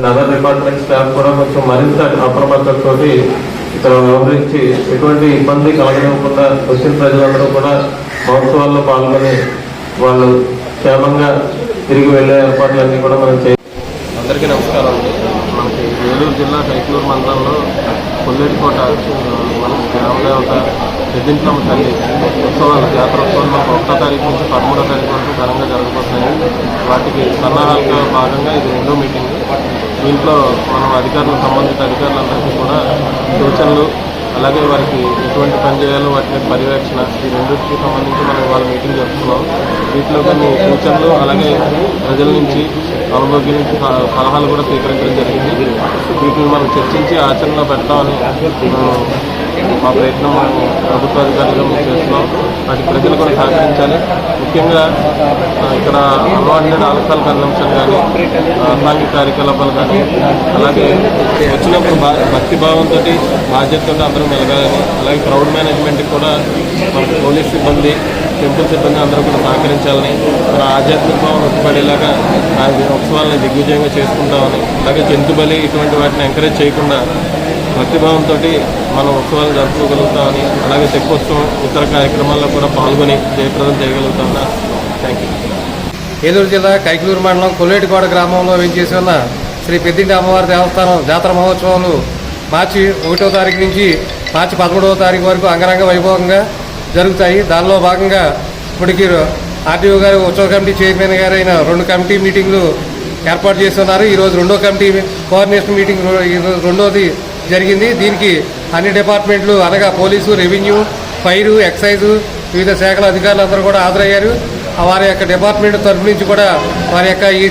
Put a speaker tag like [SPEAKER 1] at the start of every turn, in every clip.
[SPEAKER 1] And other department staff కూడా కొంచెం మరింత అప్రమత్తతో ఇక్కడ వివరించి ఎటువంటి ఇబ్బంది కలగనివ్వకుండా వచ్చిన ప్రజలందరూ కూడా మహోత్సవాల్లో పాల్గొని వాళ్ళు క్షేమంగా తిరిగి వెళ్ళే ఏర్పాట్లన్నీ కూడా మనం చేయాలి. అందరికీ నమస్కారం. అండి మనకి ఏలూరు జిల్లా కైకలూరు మండలంలో కొల్లేటికోట మన గ్రామదేవత పెద్దింట్లమ్మ తల్లి ఉత్సవాలు జాతరోత్సవాలు మనకు ఒకటో తారీఖు నుంచి పదమూడో తారీఖు వరకు ఘనంగా జరగబోతున్నాయి. వాటికి సన్నాహాలుగా భాగంగా ఇది రెండో మీటింగ్. దీంట్లో మనం అధికారులు సంబంధిత అధికారులందరికీ కూడా సూచనలు అలాగే వారికి ఎటువంటి పని చేయాలో వాటి మీద పర్యవేక్షణ ఈ రెండింటికి సంబంధించి మనం ఇవాళ మీటింగ్ జరుపుతున్నాం వీటిలో కొన్ని సూచనలు అలాగే ప్రజల నుంచి అనుభవం నుంచి సలహాలు కూడా స్వీకరించడం జరిగింది. వీటిని మనం చర్చించి ఆచరణలో పెడతామని మా ప్రయత్నం మనం ప్రభుత్వ అధికారులుగా మేము చేస్తున్నాం. వాటి ప్రజలు కూడా సహకరించాలి. ముఖ్యంగా ఇక్కడ అన్వాంటెడ్ ఆల్కహాల్ కన్సంప్షన్ కానీ అసాంఘిక కార్యకలాపాలు కానీ అలాగే వచ్చినప్పుడు భా భక్తి భావంతో బాధ్యతతో అందరూ మెలగాలని అలాగే క్రౌడ్ మేనేజ్మెంట్కి కూడా మన పోలీస్ సిబ్బంది టెంపుల్ సిబ్బంది అందరూ కూడా సహకరించాలని మన ఆధ్యాత్మిక భావం ఉట్టిపడేలాగా ఆ ఉత్సవాలను దిగ్విజయంగా చేసుకుంటామని అలాగే జంతు బలి ఇటువంటి వాటిని ఎంకరేజ్ చేయకుండా భక్తిభావంతో మనం ఉత్సవాలు జరుపుకోగలుగుతామని అలాగే తెప్పోత్సవం ఇతర కార్యక్రమాల్లో కూడా పాల్గొని జయప్రదం చేయగలుగుతామని థ్యాంక్ యూ
[SPEAKER 2] ఏలూరు జిల్లా కైకలూరు మండలం కొల్లేటికోడ గ్రామంలో వేంచేసి ఉన్న శ్రీ పెద్దింటి అమ్మవారి దేవస్థానం జాతర మహోత్సవాలు మార్చి ఒకటో తారీఖు నుంచి మార్చి పదమూడవ తారీఖు వరకు అంగరంగ వైభవంగా జరుగుతాయి. దానిలో భాగంగా ఇప్పటికి ఆర్టీఓ గారు ఉత్సవ కమిటీ చైర్మన్ గారైన రెండు కమిటీ మీటింగ్లు ఏర్పాటు చేస్తున్నారు. ఈరోజు రెండో కమిటీ కోఆర్డినేషన్ మీటింగ్ ఈరోజు రెండోది జరిగింది. దీనికి అన్ని డిపార్ట్మెంట్లు అనగా పోలీసు రెవెన్యూ ఫైరు ఎక్సైజు వివిధ శాఖల అధికారులు అందరూ కూడా హాజరయ్యారు. వారి యొక్క డిపార్ట్మెంట్ తరఫు నుంచి కూడా వారి యొక్క ఈ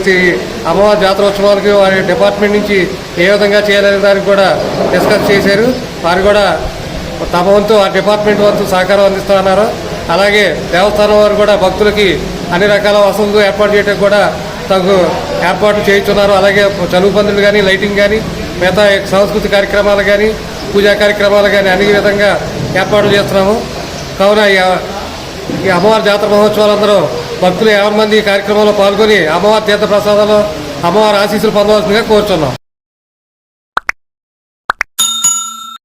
[SPEAKER 2] అమ్మవారి జాతరోత్సవాలకి వారి డిపార్ట్మెంట్ నుంచి ఏ విధంగా చేయాలనే దానికి కూడా డిస్కస్ చేశారు. వారు కూడా తమ వంతు ఆ డిపార్ట్మెంట్ వంతు సహకారం అందిస్తున్నారు అలాగే దేవస్థానం వారు కూడా భక్తులకి అన్ని రకాల వసతులు ఏర్పాటు చేయడానికి కూడా తగు ఏర్పాట్లు చేయించున్నారు. అలాగే చదువు పందులు కానీ లైటింగ్ కానీ మిగతా సంస్కృతి కార్యక్రమాలు కానీ పూజా కార్యక్రమాలు కానీ అన్ని విధంగా ఏర్పాట్లు చేస్తున్నాము. కావున ఈ అమ్మవారి జాతర మహోత్సవాలందరూ భక్తులు యాభై మంది కార్యక్రమంలో పాల్గొని అమ్మవారి తీర్థ ప్రసాదాలు అమ్మవారి ఆశీస్సులు పొందవలసిందిగా కోరుతున్నాం